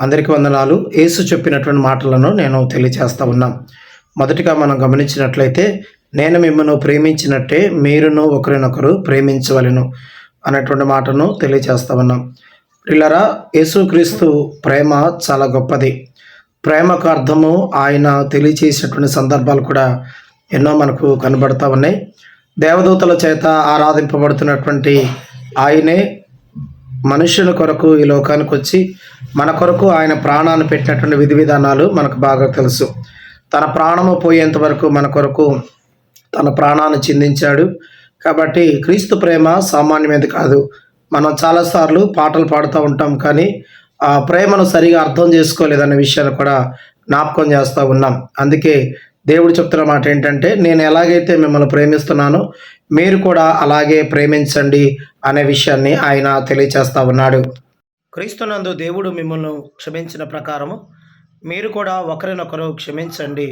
అందరికీ వందనాలు. యేసు చెప్పినటువంటి మాటలను నేను తెలియచేస్తా ఉన్నాం. మొదటిగా మనం గమనించినట్లయితే నేను మిమ్మల్ని ప్రేమించినట్టే మీరును ఒకరినొకరు ప్రేమించవలను అనేటువంటి మాటను తెలియచేస్తా ఉన్నాం. పిల్లరా యేసుక్రీస్తు ప్రేమ చాలా గొప్పది. ప్రేమకు అర్థము ఆయన తెలియచేసినటువంటి సందర్భాలు కూడా ఎన్నో మనకు కనబడతా ఉన్నాయి. దేవదూతల చేత ఆరాధింపబడుతున్నటువంటి ఆయనే మనుషుల కొరకు ఈ లోకానికి వచ్చి మన కొరకు ఆయన ప్రాణాన్ని పెట్టినటువంటి విధి విధానాలు మనకు బాగా తెలుసు. తన ప్రాణము పోయేంత వరకు మన కొరకు తన ప్రాణాన్ని చిందించాడు. కాబట్టి క్రీస్తు ప్రేమ సామాన్యమైనది కాదు. మనం చాలాసార్లు పాటలు పాడుతూ ఉంటాం కానీ ఆ ప్రేమను సరిగా అర్థం చేసుకోలేదనే విషయాన్ని కూడా జ్ఞాపకం చేస్తూ ఉన్నాం. అందుకే దేవుడు చెప్తున్న మాట ఏంటంటే నేను ఎలాగైతే మిమ్మల్ని ప్రేమిస్తున్నానో మీరు కూడా అలాగే ప్రేమించండి అనే విషయాన్ని ఆయన తెలియచేస్తా ఉన్నాడు. క్రీస్తునందు దేవుడు మిమ్మల్ని క్షమించిన ప్రకారము మీరు కూడా ఒకరినొకరు క్షమించండి.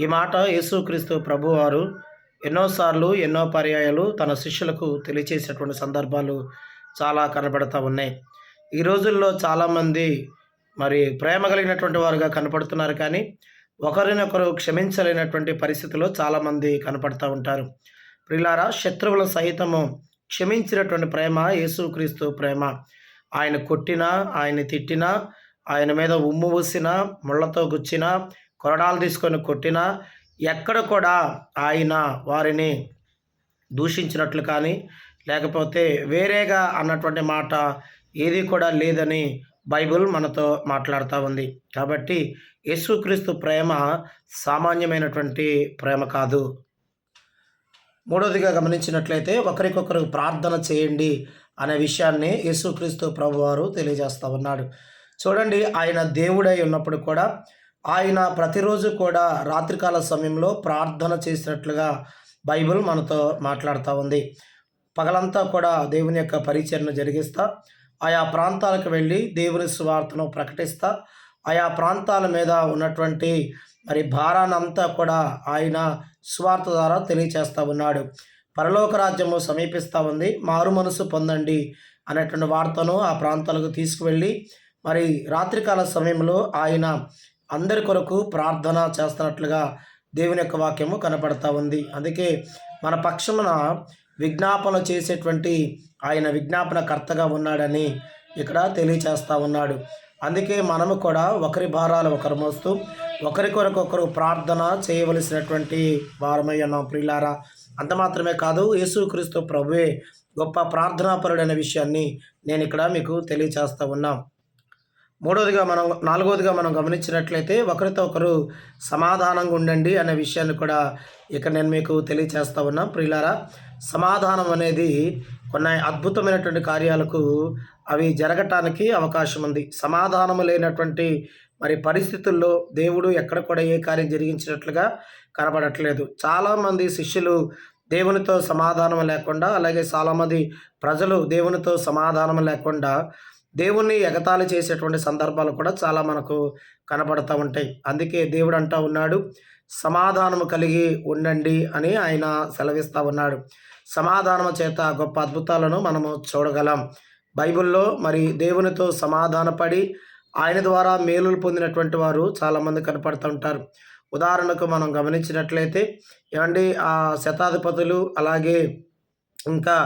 ఈ మాట యేసుక్రీస్తు ప్రభువారు ఎన్నోసార్లు ఎన్నో పర్యాయాలు తన శిష్యులకు తెలియచేసినటువంటి సందర్భాలు చాలా కనబడతా ఉన్నాయి. ఈ రోజుల్లో చాలామంది మరి ప్రేమ కలిగినటువంటి వారుగా కనపడుతున్నారు కానీ ఒకరినొకరు క్షమించలేనటువంటి పరిస్థితిలో చాలామంది కనపడుతూ ఉంటారు. ప్రిలారా శత్రువుల సహితము క్షమించినటువంటి ప్రేమ యేసుక్రీస్తు ప్రేమ. ఆయన కొట్టినా ఆయన తిట్టినా ఆయన మీద ఉమ్ము ఊసినా ముళ్ళతో గుచ్చినా కొరడాలు తీసుకొని కొట్టినా ఎక్కడ కూడా ఆయన వారిని దూషించినట్లు కానీ లేకపోతే వేరేగా అన్నటువంటి మాట ఏది కూడా లేదని బైబుల్ మనతో మాట్లాడుతూ ఉంది. కాబట్టి యేసుక్రీస్తు ప్రేమ సామాన్యమైనటువంటి ప్రేమ కాదు. మూడవదిగా గమనించినట్లయితే ఒకరికొకరు ప్రార్థన చేయండి అనే విషయాన్ని యేసుక్రీస్తు ప్రభువారు తెలియజేస్తూ ఉన్నాడు. చూడండి ఆయన దేవుడై ఉన్నప్పుడు కూడా ఆయన ప్రతిరోజు కూడా రాత్రికాల సమయంలో ప్రార్థన చేసినట్లుగా బైబిల్ మనతో మాట్లాడుతూ ఉంది. పగలంతా కూడా దేవుని యొక్క పరిచయను జరిగిస్తా ఆయా ప్రాంతాలకు వెళ్ళి దేవుని సువార్తను ప్రకటిస్తా. ఆయా ప్రాంతాల మీద ఉన్నటువంటి మరి భారానంతా కూడా ఆయన స్వార్థ ద్వారా తెలియచేస్తూ ఉన్నాడు. పరలోక రాజ్యము సమీపిస్తూ ఉంది. మారు మనసు పొందండి అనేటువంటి వార్తను ఆ ప్రాంతాలకు తీసుకువెళ్ళి మరి రాత్రికాల సమయంలో ఆయన అందరి కొరకు ప్రార్థన చేస్తున్నట్లుగా దేవుని యొక్క వాక్యము కనపడతా ఉంది. అందుకే మన పక్షమున విజ్ఞాపన చేసేటువంటి ఆయన విజ్ఞాపన కర్తగా ఉన్నాడని ఇక్కడ తెలియచేస్తూ ఉన్నాడు. అందుకే మనము కూడా ఒకరి భారాలు ఒకరు మోస్తూ ఒకరి కొరకు ఒకరు ప్రార్థన చేయవలసినటువంటి వారమై ఉన్నాం ప్రియులారా. అంత మాత్రమే కాదు యేసుక్రీస్తు ప్రభువే గొప్ప ప్రార్థనాపరుడైన విషయాన్ని నేను ఇక్కడ మీకు తెలియచేస్తూ ఉన్నాం. మూడవదిగా మనం నాలుగవదిగా మనం గమనించినట్లయితే ఒకరితో ఒకరు సమాధానంగా ఉండండి అనే విషయాన్ని కూడా ఇక్కడ నేను మీకు తెలియచేస్తూ ఉన్నా ప్రియులారా. సమాధానం అనేది కొన్ని అద్భుతమైనటువంటి కార్యాలకు అవి జరగటానికి అవకాశం ఉంది సమాధానము లేనటువంటి మరి పరిస్థితుల్లో దేవుడు ఎక్కడ కూడా ఏ కార్యం జరిగించినట్లుగా కనబడట్లేదు. చాలామంది శిష్యులు దేవునితో సమాధానం లేకుండా అలాగే చాలామంది ప్రజలు దేవునితో సమాధానం లేకుండా దేవుణ్ణి ఎగతాళి చేసేటువంటి సందర్భాలు కూడా చాలా మనకు కనపడుతూ ఉంటాయి. అందుకే దేవుడు అంటా ఉన్నాడు సమాధానము కలిగి ఉండండి అని ఆయన సెలవిస్తూ ఉన్నాడు. సమాధానము చేత గొప్ప అద్భుతాలను మనము చూడగలం. బైబిల్లో మరి దేవునితో సమాధానపడి ఆయన ద్వారా మేలులు పొందినటువంటి వారు చాలామంది కనపడుతూ ఉంటారు. ఉదాహరణకు మనం గమనించినట్లయితే ఏమండి ఆ శతాధిపతులు అలాగే ఇంకా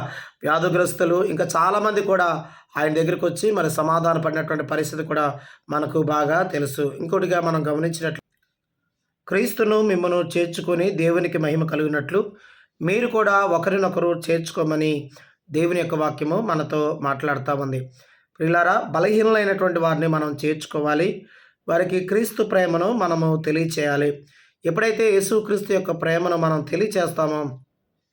వ్యాధుగ్రస్తులు ఇంకా చాలామంది కూడా ఆయన దగ్గరికి వచ్చి మరి సమాధాన పడినటువంటి పరిస్థితి కూడా మనకు బాగా తెలుసు. ఇంకోటిగా మనం గమనించినట్లు క్రీస్తును మిమ్మను చేర్చుకొని దేవునికి మహిమ కలిగినట్లు మీరు కూడా ఒకరినొకరు చేర్చుకోమని దేవుని యొక్క వాక్యము మనతో మాట్లాడుతూ ఉంది. ప్రియులారా బలహీనలైనటువంటి వారిని మనం చేర్చుకోవాలి. వారికి క్రీస్తు ప్రేమను మనము తెలియచేయాలి. ఎప్పుడైతే యేసుక్రీస్తు యొక్క ప్రేమను మనం తెలియచేస్తామో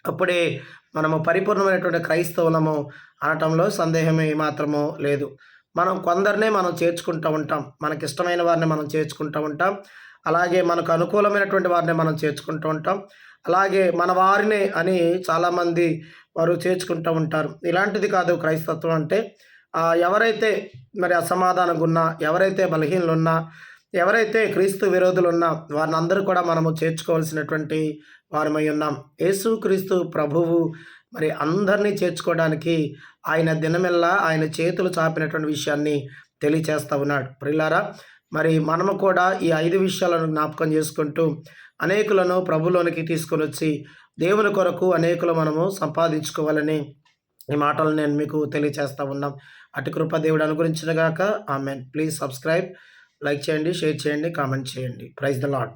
అప్పుడే మనము పరిపూర్ణమైనటువంటి క్రైస్తవులము అనటంలో సందేహమే మాత్రము లేదు. మనం కొందరినే మనం చేర్చుకుంటూ ఉంటాం. మనకి ఇష్టమైన వారిని మనం చేర్చుకుంటూ ఉంటాం. అలాగే మనకు అనుకూలమైనటువంటి వారిని మనం చేర్చుకుంటూ ఉంటాం. అలాగే మన వారినే అని చాలామంది వారు చేర్చుకుంటూ ఉంటారు. ఇలాంటిది కాదు క్రైస్తత్వం అంటే ఎవరైతే మరి అసమాధానంగా ఉన్నా ఎవరైతే బలహీనలు ఉన్నా ఎవరైతే క్రీస్తు విరోధులు ఉన్నా వారిని అందరూ కూడా మనము చేర్చుకోవాల్సినటువంటి వారమై ఉన్నాం. యేసు క్రీస్తు ప్రభువు మరి అందరినీ చేర్చుకోవడానికి ఆయన దినమెల్లా ఆయన చేతులు చాపినటువంటి విషయాన్ని తెలియచేస్తూ ఉన్నాడు. ప్రిల్లారా మరి మనము కూడా ఈ ఐదు విషయాలను జ్ఞాపకం చేసుకుంటూ అనేకులను ప్రభులోనికి తీసుకొని వచ్చి దేవుని కొరకు అనేకులు మనము సంపాదించుకోవాలని ఈ మాటలు నేను మీకు తెలియచేస్తూ ఉన్నాం. అటు కృప దేవుడు అనుగురించిన గాక ఆమెన్. ప్లీజ్ సబ్స్క్రైబ్ లైక్ చేయండి షేర్ చేయండి కామెంట్ చేయండి. Praise the Lord